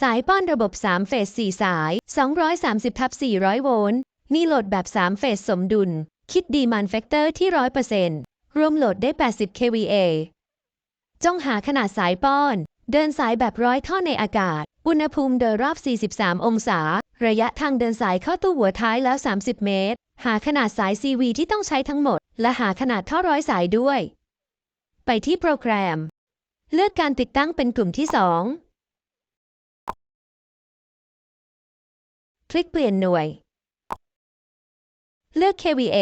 สายป้อนระบบ 3 เฟส 4 สาย 230ทับ400 โวลต์นี่โหลดแบบ 3 เฟสสมดุล คิดดีมันแฟกเตอร์ที่ 100%รวมโหลดได้ 80 kVA จงหาขนาดสายป้อน เดินสายแบบร้อยท่อในอากาศ อุณหภูมิโดยรอบ 43 องศา ระยะทางเดินสายเข้าตู้หัวท้ายแล้ว 30 เมตร หาขนาดสาย CV ที่ต้องใช้ทั้งหมด และหาขนาดท่อร้อยสายด้วย ไปที่โปรแกรม เลือกการติดตั้งเป็นกลุ่มที่ 2 ลิกเปลี่ยนหน่วย เลือก KVA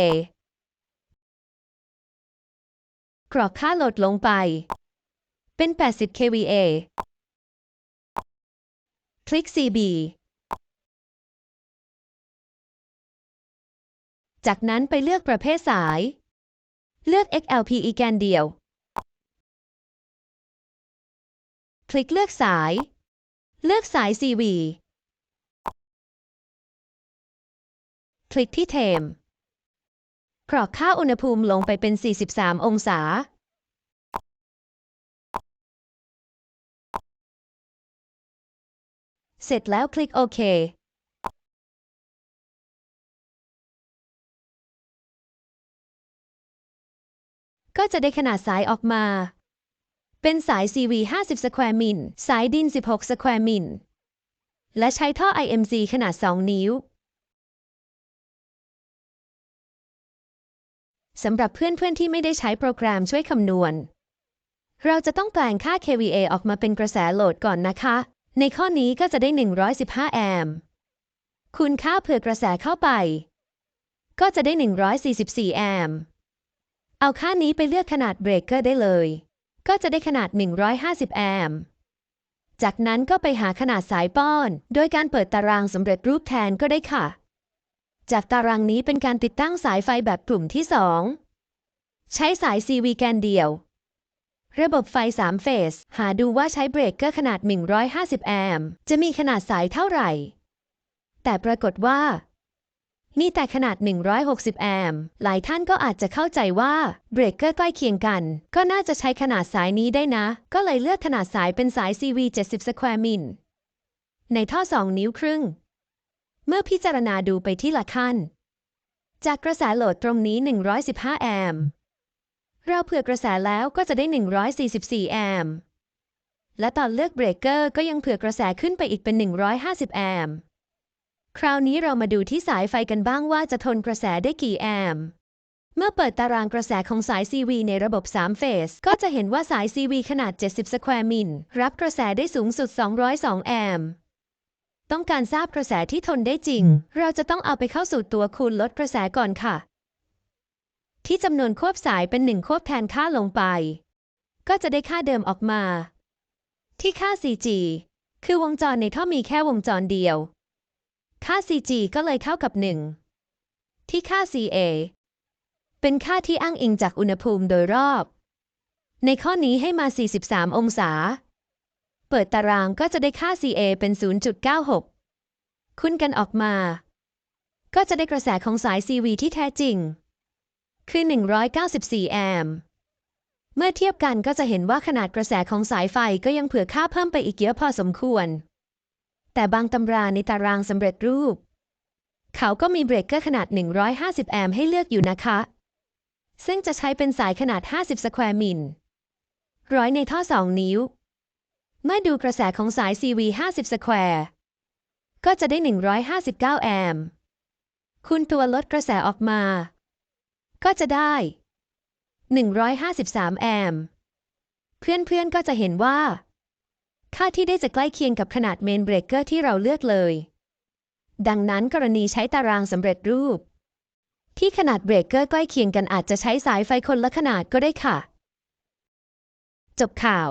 กรอกค่าโหลดลงไป เป็น 80 kVA คลิก CB จากนั้นไปเลือกประเภทสาย เลือก XLP อีแกนเดียว คลิกเลือกสาย เลือกสาย CV คลิกที่เทมกรอกค่าอุณหภูมิลงไปเป็น 43 องศา เสร็จแล้วคลิกโอเค ก็จะได้ขนาดสายออกมา เป็นสาย CV 50 สแควร์มิล สายดิน 16 สแควร์มิล และใช้ท่อ IMC ขนาด 2 นิ้ว สำหรับเพื่อนๆที่ไม่ได้ใช้โปรแกรมช่วยคำนวณ เราจะต้องแปลงค่า kVA ออกมาเป็นกระแสโหลดก่อนนะคะ ในข้อนี้ก็จะได้ 115 แอมป์คูณค่าเผื่อกระแสเข้าไป ก็จะได้ 144 แอมป์เอาค่านี้ไปเลือกขนาดเบรกเกอร์ได้เลย ก็จะได้ขนาด 150 แอมป์จากนั้นก็ไปหาขนาดสายป้อน โดยการเปิดตารางสำเร็จรูปแทนก็ได้ค่ะ จากตารางนี้เป็นการติดตั้งสายไฟแบบกลุ่มที่ 2 ใช้สาย CV แกนเดียว ระบบไฟ 3 เฟส หาดูว่าใช้เบรกเกอร์ขนาด 150 แอมป์จะมีขนาดสายเท่าไหร่ แต่ปรากฏว่า นี่แต่ขนาด 160 แอมป์หลายท่านก็อาจจะเข้าใจว่าเบรกเกอร์ใกล้เคียงกัน ก็น่าจะใช้ขนาดสายนี้ได้นะ ก็เลยเลือกขนาดสายเป็นสาย CV 70 สแควร์มิลในท่อ 2 นิ้วครึ่ง เมื่อพิจารณาดูไปที่ละขั้น จากกระแสโหลดตรงนี้ 115 แอมป์เราเผื่อกระแสแล้วก็จะได้ 144 แอมป์และตอนเลือกเบรกเกอร์ก็ยังเผื่อกระแสขึ้นไปอีกเป็น 150 แอมป์คราวนี้เรามาดูที่สายไฟกันบ้างว่าจะทนกระแสได้กี่แอมป์เมื่อเปิดตารางกระแสของสาย CV ในระบบ 3 เฟส ก็จะเห็นว่าสาย CV ขนาด 70 สแควร์มิล รับกระแสได้สูงสุด 202 แอมป์ ต้องการทราบกระแสที่ทนได้จริง เราจะต้องเอาไปเข้าสู่ตัวคูณลดกระแสก่อนค่ะ ที่จำนวนควบสายเป็นหนึ่งควบแทนค่าลงไป ก็จะได้ค่าเดิมออกมา ที่ค่า CG คือวงจรในท่อมีแค่วงจรเดียว ค่า CG ก็เลยเท่ากับ 1 ที่ค่า CA เป็นค่าที่อ้างอิงจากอุณหภูมิโดยรอบ ในข้อนี้ให้มา 43 องศา เปิดตารางก็จะได้ค่า CA เป็น 0.96 คุ้นกันออกมา ก็จะได้กระแสของสาย CV ที่แท้จริง คือ 194 แอมป์เมื่อเทียบกันก็จะเห็นว่าขนาดกระแสของสายไฟก็ยังเผื่อค่าเพิ่มไปอีกเยอะพอสมควร แต่บางตำราในตารางสำเร็จรูป เขาก็มีเบรกเกอร์ขนาด 150 แอมป์ให้เลือกอยู่นะคะ ซึ่งจะใช้เป็นสายขนาด 50 สแควร์มิลร้อยในท่อ 2 นิ้ว เมื่อดูกระแสของสาย CV 50สแควร์ก็จะได้ 159 แอมป์คูณตัวลดกระแสออกมา ก็จะได้ 153 แอมป์เพื่อนๆก็จะเห็นว่า ค่าที่ได้จะใกล้เคียงกับขนาดเมนเบรกเกอร์ที่เราเลือกเลย ดังนั้นกรณีใช้ตารางสำเร็จรูป ที่ขนาดเบรกเกอร์ใกล้เคียงกันอาจจะใช้สายไฟคนละขนาดก็ได้ค่ะ จบข่าว